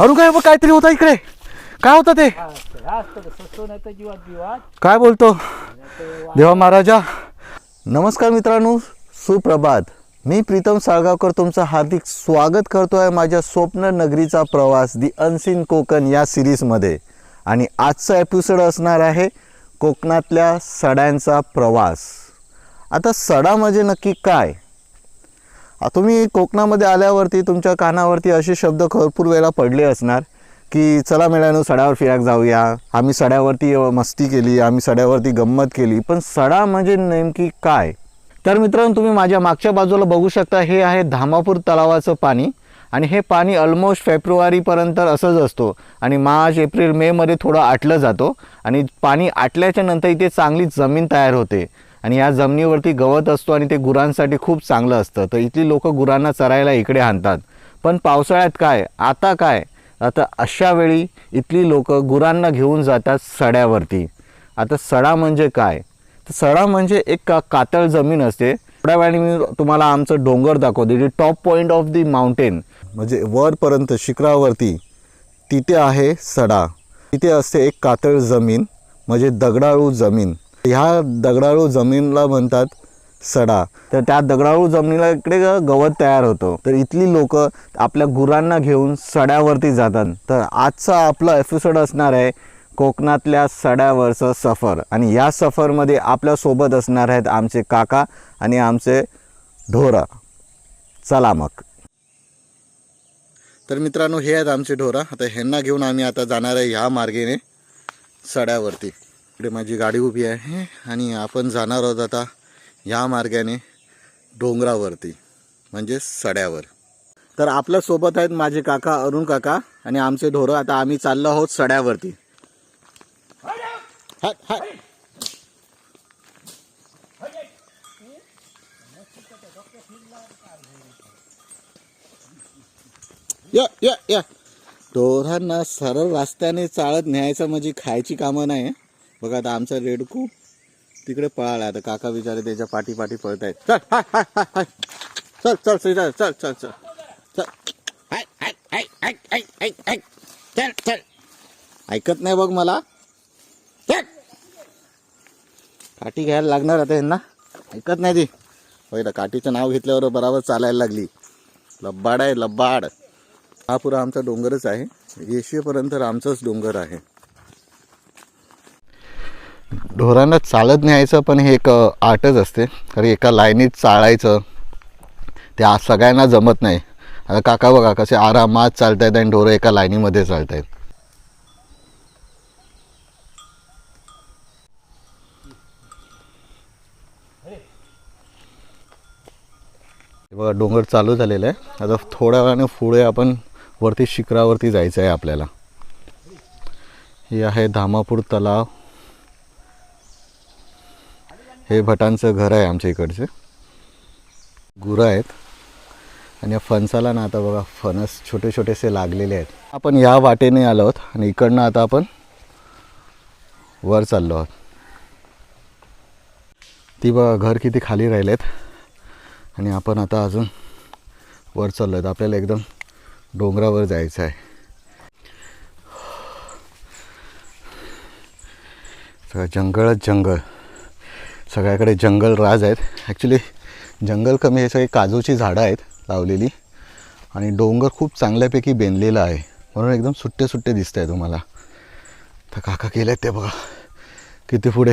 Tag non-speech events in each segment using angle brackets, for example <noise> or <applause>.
अरुण काय बघ काहीतरी होता इकडे. काय होतं ते? काय बोलतो? देवा महाराजा. नमस्कार मित्रांनो सुप्रभात. मी प्रीतम साळगावकर तुमचं हार्दिक स्वागत करतो आहे माझ्या स्वप्न नगरीचा प्रवास दी अनसीन कोकण या सिरीजमध्ये. आणि आजचा एपिसोड असणार आहे कोकणातल्या सड्यांचा प्रवास. आता सडा म्हणजे नक्की काय? तुम्ही कोकणामध्ये आल्यावरती तुमच्या कानावरती असे शब्द भरपूर वेळेला पडले असणार की चला मिळानो सड्यावर फिरायला जाऊया आम्ही सड्यावरती मस्ती केली आम्ही सड्यावरती गंमत केली पण सडा म्हणजे नेमकी काय? तर मित्रांनो तुम्ही माझ्या मागच्या बाजूला बघू शकता हे आहे धामापूर तलावाचं पाणी आणि हे पाणी ऑलमोस्ट फेब्रुवारीपर्यंत असंच असतो आणि मार्च एप्रिल मेमध्ये थोडं आटलं जातो आणि पाणी आटल्याच्या नंतर इथे चांगली जमीन तयार होते. आणि या जमिनीवरती गवत असतो आणि ते गुरांसाठी खूप चांगलं असतं. तर इथली लोक गुरांना चरायला इकडे आणतात. पण पावसाळ्यात काय? आता काय? आता अशा वेळी इथली लोक गुरांना घेऊन जातात सड्यावरती. आता सडा म्हणजे काय? तर सडा म्हणजे एक का कातळ जमीन असते. थोड्या वेळाने मी तुम्हाला आमचं डोंगर दाखवते. जे top point of the mountain म्हणजे वरपर्यंत शिखरावरती तिथे आहे सडा. तिथे असते एक कातळ जमीन म्हणजे दगडाळू जमीन. ह्या दगडाळू जमीनला म्हणतात सडा. तर त्या दगडाळू जमिनीला इकडे गवत तयार होतं. तर इथली लोक आपल्या गुरांना घेऊन सड्यावरती जातात. तर आजचा आपला एपिसोड असणार आहे कोकणातल्या सड्यावरचं सफर. आणि या सफरमध्ये आपल्यासोबत असणार आहेत आमचे काका आणि आमचे ढोरा. चला मग. तर मित्रांनो हे आहेत आमचे ढोरा. आता ह्यांना घेऊन आम्ही आता जाणार आहे ह्या मार्गेने सड्यावरती. इकडे माझी गाडी उभी आहे आणि आपण जाणार आहोत आता ह्या मार्गाने डोंगरावरती म्हणजे सड्यावर. तर आपल्यासोबत आहेत माझे काका अरुण काका आणि आमचे ढोरं. आता आम्ही चाललो आहोत सड्यावरती. हाय, हाय. या या या. ढोरांना सरळ रस्त्याने चाळत न्यायचं म्हणजे खायची कामं नाही बघा आता आमचा रेडकू तिकडे पळाला. आता काका बिचारे त्याच्या पाठी पाठी पळत आहेत चल हाय हाय हाय हाय. चल चल चल चल चल चल. चल. हाय हाय हाय हाय हाय हाय हाय. चल चल. ऐकत नाही बघ मला. चल. काठी घ्यायला लागणार आता यांना. ऐकत नाही ती. पहिलं काठीचं नाव घेतल्यावर बराबर चालायला लागली. लब्बाड आहे लब्बाड. हा पुरा आमचा डोंगरच आहे. येशेपर्यंत आमचाच डोंगर आहे. ढोरांना चालत न्यायचं पण हे एक आर्टच असते. कारण एका लाईनीत चालायचं ते आज सगळ्यांना जमत नाही. आता काका बघा कसे आरामात चालत आहेत आणि ढोरं एका लाईनीमध्ये चालत आहेत बघा डोंगर चालू झालेलं आहे. आता थोड्या वेळाने पुढे आपण वरती शिखरावरती जायचं आहे आपल्याला. हे आहे धामापूर तलाव. हे भटांचं घर आहे आमच्या इकडचे. गुरं आहेत. आणि या फणसाला ना आता बघा फणस छोटे छोटेसे लागलेले आहेत. आपण या वाटेने आलो आहोत आणि इकडनं आता आपण वर चाललो आहोत. ती बघा घर किती खाली राहिलेत. आणि आपण आता अजून वर चाललो आहेत. आपल्याला एकदम डोंगरावर जायचं आहे. सगळं जंगलच जंगल. सगळ्याकडे जंगल राज आहेत. ॲक्च्युली जंगल कमी हे सगळी काजूची झाडं आहेत लावलेली. आणि डोंगर खूप चांगल्यापैकी बेनलेला आहे. म्हणून एकदम सुट्टे सुट्टे दिसत आहे तुम्हाला. तर काका केलं आहेत ते बघा. किती पुढे.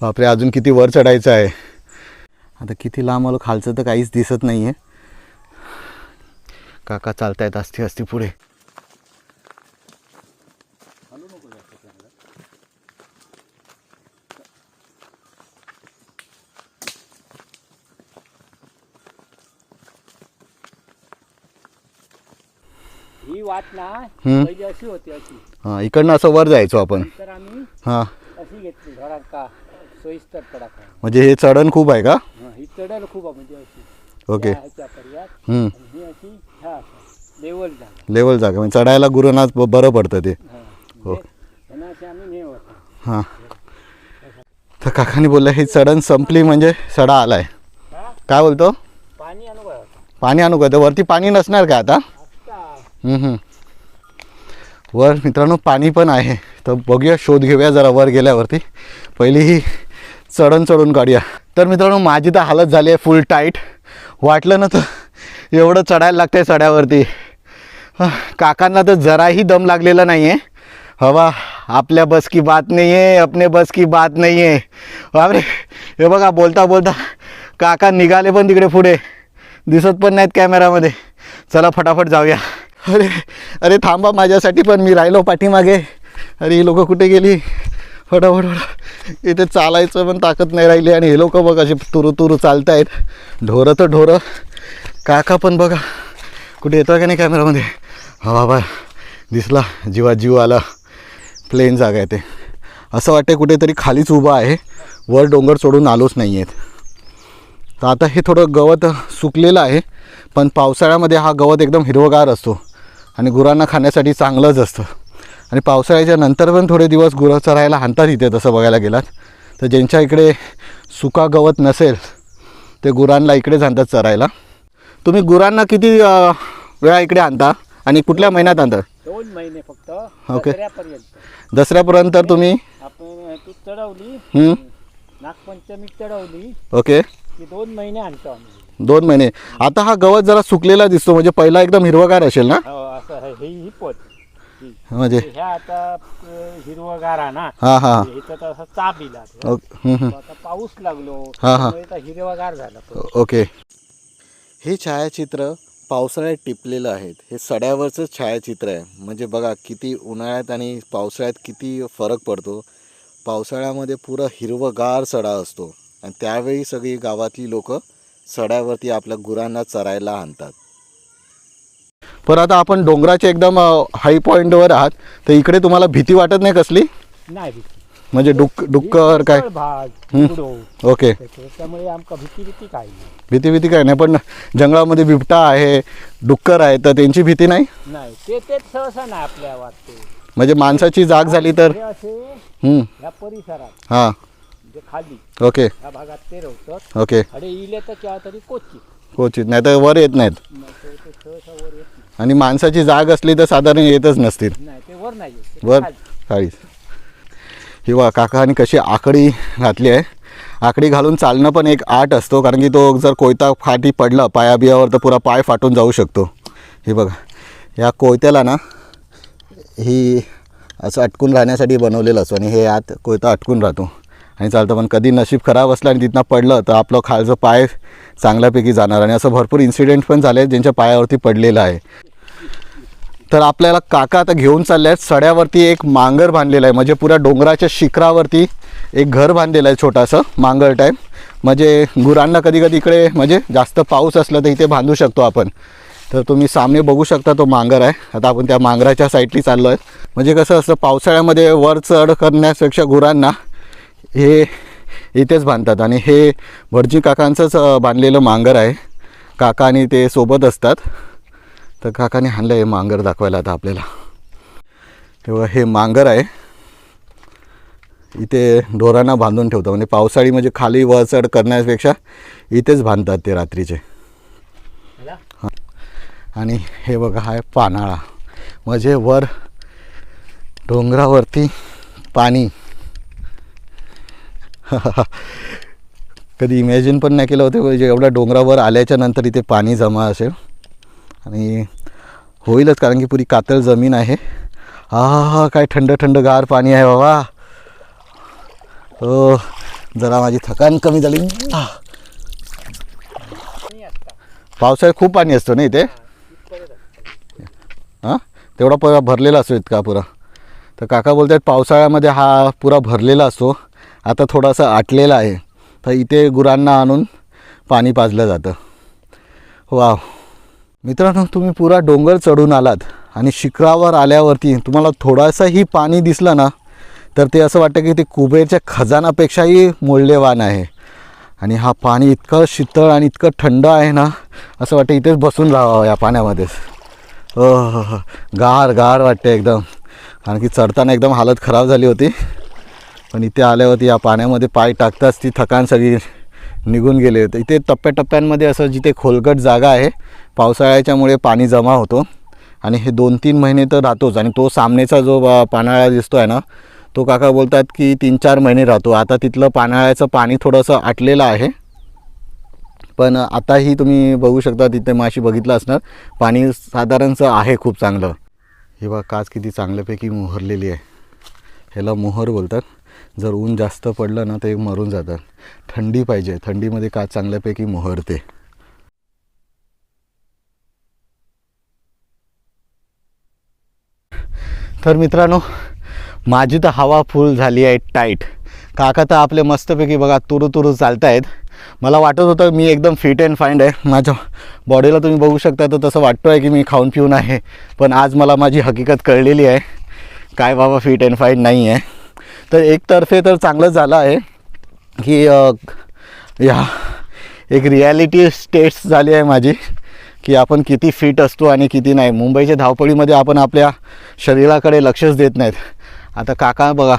बापरे अजून किती वर चढायचं आहे. आता किती लांब आलो खालचं तर काहीच दिसत नाही आहे काका चालतायत असती असती पुढे ही वाट ना हम्म. पहिली अशी होती अशी. हां इकडनं असं वर जायचो आपण. तर आम्ही हां. अशी घेतली घरात का सोयीस्तर पडाका म्हणजे हे चढण खूप आहे का? हं, ही खूप आहे म्हणजे अशी. ओके. या ह्याच्या पर्यात हम्म. आणि ही अशी ह्या लेवल झाला लेवल जागा म्हणजे चढायला गुरुना ब- बरं पडतं ते. हो. त्यांना अशी आम्ही नेव होता. हां. तर काकाने बोललं ही चढण संपली म्हणजे सडा आलाय. हा? काय बोलतो? पाणी होता पाणी आणू का तर वरती पाणी नसणार का आता? आता. हम्म, हम्म. वर मित्रांनो पाणी पण आहे. तर बघूया शोध घेऊया जरा वर गेल्यावरती. पहिली ही चढण चढून काढूया. तर मित्रांनो माझी तर हालत झाली आहे फुल टाईट वाटलं ना तर एवढं चढायला लागतंय चढ्यावरती काकांना तर जराही दम लागलेला नाही आहे हवा आपल्या बस की बात नाही आहे अपने बस की बात नाही आहे बापरे हे बघा बोलता बोलता काका निघाले पण तिकडे पुढे. दिसत पण नाहीत कॅमेरामध्ये चला फटाफट जाऊया. अरे अरे थांबा माझ्यासाठी पण मी राहिलो पाठीमागे. अरे ही लोकं कुठे गेली? फटाफट फटाफट. इथे चालायचं पण ताकद नाही राहिली आणि हे लोकं बघा असे तुरू तुरू आहेत ढोरं तर ढोरं. काका पण बघा. कुठे येतो का नाही कॅमेरामध्ये हा बाबा दिसला. जीवा जीव आला. प्लेन जागा आहे ते. असं वाटतं कुठेतरी खालीच उभा आहे. वर डोंगर सोडून आलोच नाही आहेत तर आता हे थोडं गवत सुकलेलं आहे. पण पावसाळ्यामध्ये हा गवत एकदम हिरवगार असतो. आणि गुरांना खाण्यासाठी चांगलंच असतं. आणि पावसाळ्याच्या नंतर पण थोडे दिवस गुरं चरायला हाणतात इथे तसं बघायला गेलात. तर ज्यांच्या इकडे सुका गवत नसेल ते गुरांना इकडेच आणतात चरायला. तुम्ही गुरांना किती वेळा इकडे आणता? आणि कुठल्या महिन्यात आणता? दोन महिने फक्त. ओके. दसऱ्यापर्यंत. तर तुम्ही? आपण तू चढवली. हं, नागपंचमी चढवली. ओके. की दोन महिने आणतो आम्ही. दोन महिने. आता हा गवत जरा सुकलेला दिसतो म्हणजे पहिला एकदम हिरवगार असेल ना? हो, आहे. ही ही पोत. म्हणजे ह्या आता हिरवगार आहे ना हां हां ह्याच्यात असं चाप इला ओके. आता पाऊस लागलो हा, हा. त्यामुळे आता हिरवगार झाला तो. ओके हे छायाचित्र पावसाळ्यात टिपलेलं आहेत हे सड्यावरचं छायाचित्र आहे म्हणजे बघा किती उन्हाळ्यात आणि पावसाळ्यात किती फरक पडतो पावसाळ्यामध्ये पुरं हिरवगार सडा असतो आणि त्यावेळी सगळी गावातली लोक सड्यावरती आपल्या गुरांना चरायला आणतात पण आता आपण डोंगराच्या एकदम हाय पॉईंटवर आहात. तर इकडे तुम्हाला भीती वाटत नाही कसली? नाही भीती. म्हणजे डुक डुक्कर काय? भाग ओके. आमका भीती भीती काही नाही. भीती भीती काय नाही पण जंगलामध्ये बिबटा आहे डुक्कर आहे तर त्यांची भीती नाही? नाही ते तेच सहसा नाही आपल्या वाटते. म्हणजे माणसाची जाग झाली तर हे असे ह्या परिसरात. खाली. ओके. ह्या भागात ते रवतात. ओके. अरे इले तर केव्हा तरी कोची क्वचित नाही तर वर येत नाहीत नाही तर ते सहसा वर येत आणि माणसाची जाग असली तर साधारण येतच नसतील. नाही. नाही ते वर. काळीच ही वा काकाने कशी आकडी घातली आहे. आकडी घालून चालणं पण एक आर्ट असतो कारण की तो जर कोयता फाटी पडला पायाबियावर तर पुरा पाय फाटून जाऊ शकतो. हे बघा या कोयत्याला ना ही असं अटकून राहण्यासाठी बनवलेलं असतो आणि हे आत कोयता अटकून राहतो. आणि चालतं पण कधी नशीब खराब असलं आणि तिथनं पडलं तर आपलं खालचं पाय चांगल्यापैकी जाणार. आणि असं भरपूर इन्सिडेंट पण झाले ज्यांच्या पायावरती पडलेलं आहे. तर आपल्याला काका आता घेऊन चालले आहेत. सड्यावरती एक मांगर बांधलेलं आहे. म्हणजे पुऱ्या डोंगराच्या शिखरावरती एक घर बांधलेलं आहे छोटंसं मांगर टाईप. म्हणजे गुरांना कधी कधी इकडे म्हणजे जास्त पाऊस असला तर इथे बांधू शकतो आपण. तर तुम्ही सामने बघू शकता तो मांगर आहे. आता आपण त्या मांगराच्या साईडली चाललो आहे म्हणजे कसं असतं पावसाळ्यामध्ये वर चढ करण्यापेक्षा गुरांना हे इथेच बांधतात. आणि हे भटजी काकांचंच बांधलेलं मांगर आहे. काका आणि ते सोबत असतात. तर काकाने आणलं हे मांगर दाखवायला आता आपल्याला. तेव्हा हे मांगर आहे. इथे ढोरांना बांधून ठेवतं म्हणजे पावसाळी म्हणजे खाली वर चढ करण्यापेक्षा इथेच बांधतात ते रात्रीचे? आणि हे बघा हा आहे पानाळा. म्हणजे वर डोंगरावरती पाणी. <laughs> कधी इमॅजिन पण नाही केलं होतं म्हणजे एवढ्या डोंगरावर आल्याच्यानंतर इथे पाणी जमा असेल. आणि होईलच कारण की पुरी कातळ जमीन आहे. हा हा हा काय थंड थंड गार पाणी आहे बाबा. हो जरा माझी थकान कमी झाली. पावसाळ्यात खूप पाणी असतं ना इथे? हां? तेवढा पुरा भरलेला असतो इतका पुरा. तर काका बोलतात पावसाळ्यामध्ये हा पुरा भरलेला असतो. आता थोडासा आटलेला आहे. तर इथे गुरांना आणून पाणी पाजलं जातं. वाव. मित्रांनो तुम्ही पुरा डोंगर चढून आलात आणि शिखरावर आल्यावरती तुम्हाला थोडासाही पाणी दिसलं ना तर ते असं वाटतं की ते कुबेरच्या खजानापेक्षाही मूल्यवान आहे. आणि हा पाणी इतकं शीतळ आणि इतकं थंड आहे ना असं वाटतं इथेच बसून राहावं या पाण्यामध्येच. हो हो हो गार गार वाटते एकदम. कारण की चढताना एकदम हालत खराब झाली होती. पण इथे आल्यावरती या पाण्यामध्ये पाय टाकताच ती थकान सगळी निघून गेले होते. इथे टप्प्याटप्प्यांमध्ये असं जिथे खोलगट जागा आहे पावसाळ्याच्यामुळे पाणी जमा होतो. आणि हे दोन तीन महिने तर राहतोच. आणि तो सामनेचा जो अ, पानाळा दिसतो आहे ना तो काका बोलतात की तीन चार महिने राहतो. आता तिथलं पानाळ्याचं पाणी थोडंसं आटलेलं आहे. पण आताही तुम्ही बघू शकता तिथे माशी बघितलं असणार. पाणी साधारणचं आहे खूप चांगलं. हे बघा काच किती चांगल्यापैकी मोहरलेली आहे. ह्याला मोहर बोलतात. जर ऊन जास्त पडलं ना ते मरून जातात. थंडी पाहिजे. थंडीमध्ये काच चांगल्यापैकी मोहरते. तर मित्रांनो माझी तर हवा फुल झाली आहे टाईट काका तर आपले मस्तपैकी बघा तुरू तुरू चालत आहेत मला वाटत होतं मी एकदम फिट अँड फाईंड आहे. माझ्या बॉडीला तुम्ही बघू शकता तर तसं वाटतो आहे की मी खाऊन पिऊन आहे. पण आज मला माझी हकीकत कळलेली आहे. काय बाबा फिट अँड फाईंड नाही आहे. तर एकतर्फे तर चांगलं झालं आहे की या एक रिॲलिटी स्टेट्स झाली आहे माझी. की आपण किती फिट असतो आणि किती नाही. मुंबईच्या धावपळीमध्ये आपण आपल्या शरीराकडे लक्षच देत नाहीत. आता काका बघा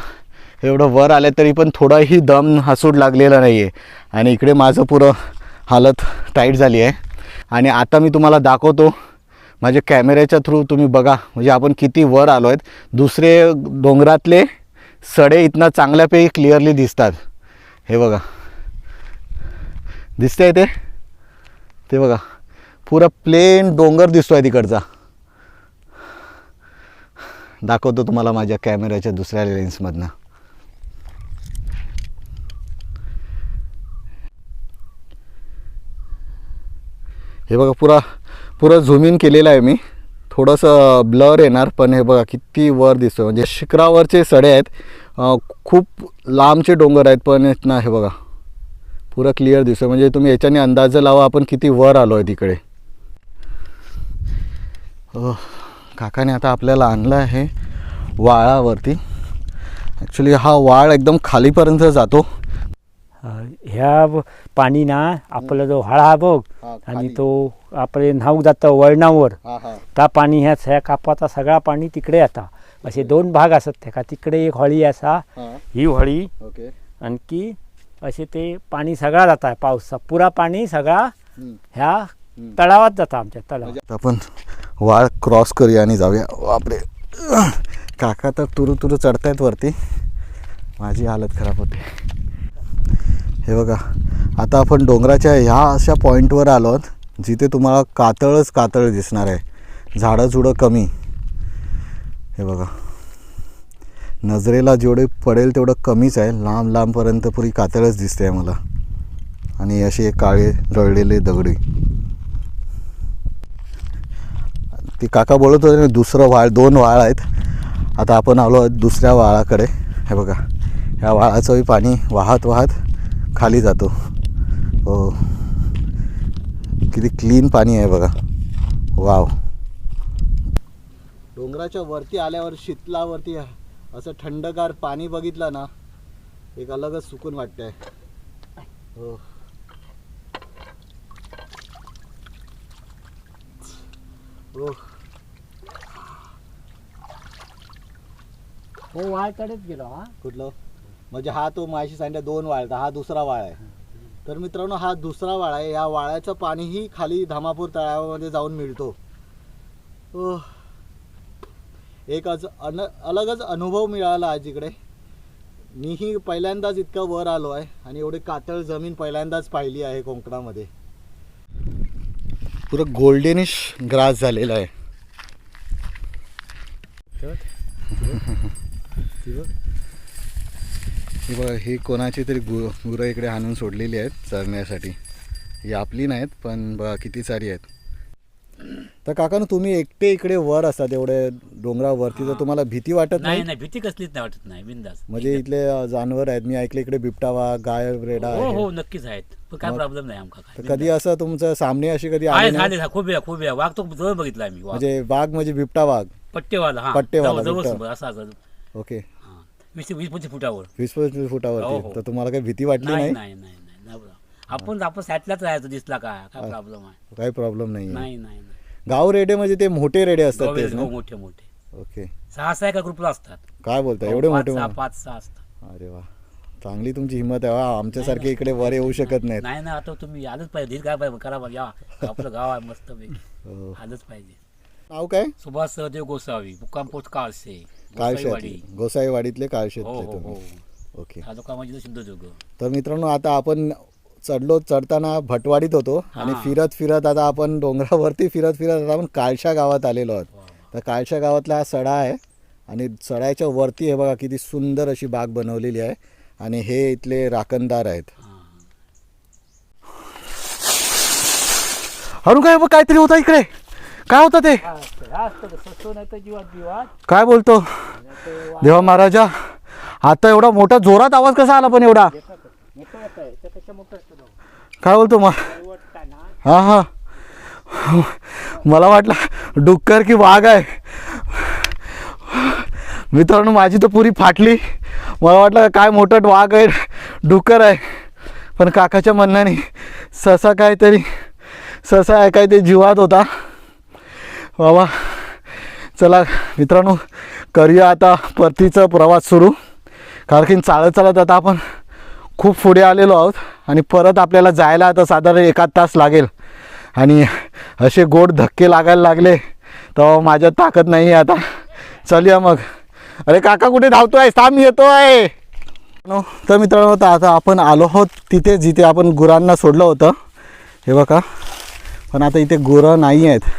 एवढं वर आले तरी पण थोडाही दम हसूड लागलेला नाही आहे आणि इकडे माझं पुरं हालत टाईट झाली आहे. आणि आता मी तुम्हाला दाखवतो माझ्या कॅमेऱ्याच्या थ्रू तुम्ही बघा म्हणजे आपण किती वर आलो आहेत दुसरे डोंगरातले सडे इथनं चांगल्यापैकी क्लिअरली दिसतात. हे बघा. दिसतंय ते? ते बघा. पुरा प्लेन डोंगर दिसतो आहे तिकडचा. दाखवतो तुम्हाला माझ्या कॅमेऱ्याच्या दुसऱ्या लेन्समधनं हे बघा पुरा पुरं झूम इन केलेलं आहे मी. थोडंसं ब्लर येणार पण हे बघा किती वर दिसतो म्हणजे शिखरावरचे सडे आहेत. खूप लांबचे डोंगर आहेत पण ना हे बघा. पुरं क्लिअर दिसतो म्हणजे तुम्ही याच्याने अंदाज लावा आपण किती वर आलो आहे तिकडे. काकाने आता आपल्याला आणलं आहे वाळावरती. ॲक्च्युली हा वाळ एकदम खालीपर्यंत जातो. ह्या पाणी ना आपला जो हळा हा बघ आणि. तो आपले न्हाऊक जातं वळणावर. त्या पाणी ह्या सह्या कापाचा सगळा पाणी तिकडे येता असे दोन भाग असत तेका तिकडे एक हळी असा हा. हळी ओके. आणखी असे ते पाणी सगळा जाता पावसा पुरा पाणी सगळा. ह्या तळावात जाता आमच्या तळावात. आपण वाळ क्रॉस करूया आणि जाऊया. बापरे. काका तर तुरु तुरु चढतायत वरती. माझी हालत खराब होते. हे बघा आता आपण डोंगराच्या ह्या अशा पॉईंटवर आलो आहोत जिथे तुम्हाला कातळच कातळ दिसणार आहे. झाडं झुडं कमी. हे बघा. नजरेला जेवढे पडेल तेवढं कमीच आहे. लांब लांबपर्यंत पुरी कातळच दिसते आहे मला. आणि असे एक काळे रळलेले दगडी. ती काका बोलत होते दुसरं वाळ दोन वाळ आहेत. आता आपण आलो आहोत दुसऱ्या वाळाकडे हे बघा ह्या वाळाचंही पाणी वाहत वाहत खाली जातो. हो. किती क्लीन पाणी आहे बघा. वाव डोंगराच्या वरती आल्यावर शीतलावरती असं थंडगार पाणी बघितलं ना एक अलगच सुकून वाटतंय. हो. हो. हो वाळकडेच गेलो हा. कुठलं? म्हणजे हा तो माझी सांगितलं दोन वाळ हा दुसरा वाळ आहे. तर मित्रांनो हा दुसरा वाळ आहे. या वाळ्याचं पाणीही खाली धामापूर तळावामध्ये जाऊन मिळतो. एक अज अन अलगच अनुभव मिळाला आज इकडे. मीही पहिल्यांदाच इतकं वर आलो आहे आणि एवढी कातळ जमीन पहिल्यांदाच पाहिली आहे कोकणामध्ये. पुरं गोल्डनिश ग्रास झालेला आहे. <laughs> ही बघा ही कोणाची तरी गु गुरं इकडे आणून सोडलेली आहेत चरण्यासाठी. ही आपली नाहीत पण बघा किती सारी आहेत. तर काकानं तुम्ही एकटे इकडे वर असतात एवढे डोंगरावरती तर तुम्हाला भीती वाटत नाही नाही? भीती कसलीच नाही वाटत नाही बिंदास. म्हणजे इथले जानवर आहेत मी ऐकले इकडे बिबटा वाघ गाय रेडा हो हो नक्कीच आहेत. पण काय प्रॉब्लेम नाही आमका तर काय कधी असं तुमचं सामने अशी कधी आली आहे नाही? झाले खूप वेळा खूप वेळा. वाघ तो जवळ बघितला आम्ही वाघ. म्हणजे वाघ म्हणजे बिबटा वाघ? पट्टेवाला हा. पट्टेवाला, जवळ बिबटा. जवळ असा असा. ओके. वीस वीस पंचवीस फुटावर. वीस पंचवीस हो, फुटावरती? हो. तर तुम्हाला काही भीती वाटली नाही नाही? नाही. आपण आपण साईडलाच राहायचं दिसला काय काय प्रॉब्लेम आहे? काही प्रॉब्लेम नाही नाही नाही नाही. गाव रेडे म्हणजे ते मोठे रेडे असतात तेच ना हो, मोठे मोठे. ओके. सहा सहा एका ग्रुपला असतात. काय बोलता हो, एवढे पाच मोठे सहा? पाच सहा असतात. अरे वा. चांगली तुमची हिंमत आहे. वा आमच्यासारखे इकडे वर येऊ शकत नाहीत. नाही ना आता तुम्ही आलंच पाहिजे. धीर काय पाहिजे? करा बा, या आपलं गाव आहे मस्त हो. आलंच पाहिजे. नाव काय? सुभाष सहदेव गोसावी मुक्काम पोस्ट काळसे काळशेत गोसाईवाडी. गोसाईवाडीतले हो काळशेतले हो हो तुम्ही. ओके. तालुका म्हणजे सिंधुदुर्ग. तर मित्रांनो आता आपण चढलो चढताना भटवाडीत होतो आणि हा. फिरत फिरत आता आपण डोंगरावरती फिरत फिरत आता आपण काळशा गावात आलेलो आहोत. तर काळशा गावातला हा सडा आहे आणि सडाच्या वरती हे बघा किती सुंदर अशी बाग बनवलेली आहे आणि हे इथले राखणदार आहेत. हा. अरुण काय बघ काहीतरी होता इकडे. काय होतं ते? काय बोलतो? देवा महाराजा आता एवढा मोठा जोरात आवाज कसा आला पण एवढा? काय बोलतो मग हां हा. हा मला वाटलं डुक्कर की वाघ आहे. मित्रांनो माझी तर पुरी फाटली. मला वाटलं काय मोठं वाघ आहे डुक्कर आहे. पण काकाच्या म्हणण्याने ससा काहीतरी ससा आहे काय ते जीवात होता. बाबा चला मित्रांनो करूया आता परतीचा प्रवास सुरू. कारण की चालत चालत आता आपण खूप पुढे आलेलो आहोत आणि परत आपल्याला जायला आता साधारण एकाच तास लागेल. आणि असे गोड धक्के लागायला लागले तेव्हा माझ्यात ताकद नाही आहे आता. चलूया मग. अरे काका कुठे धावतो आहे थांब येतो आहे तर मित्रांनो तर आता आपण आलो आहोत तिथे जिथे आपण गुरांना सोडलं होतं. हे बघा. पण आता इथे गुरं नाही आहेत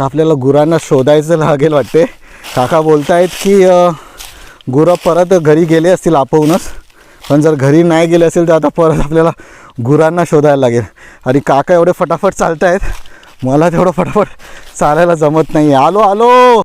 तर आपल्याला गुरांना शोधायचं लागेल वाटते. काका बोलतायत की गुरं परत घरी गेले असतील आपोहूनच पण जर घरी नाही गेले असेल तर आता परत आपल्याला गुरांना शोधायला लागेल. आणि काका एवढे फटाफट चालत आहेत मला तेवढं फटाफट चालायला जमत नाही. आलो आलो!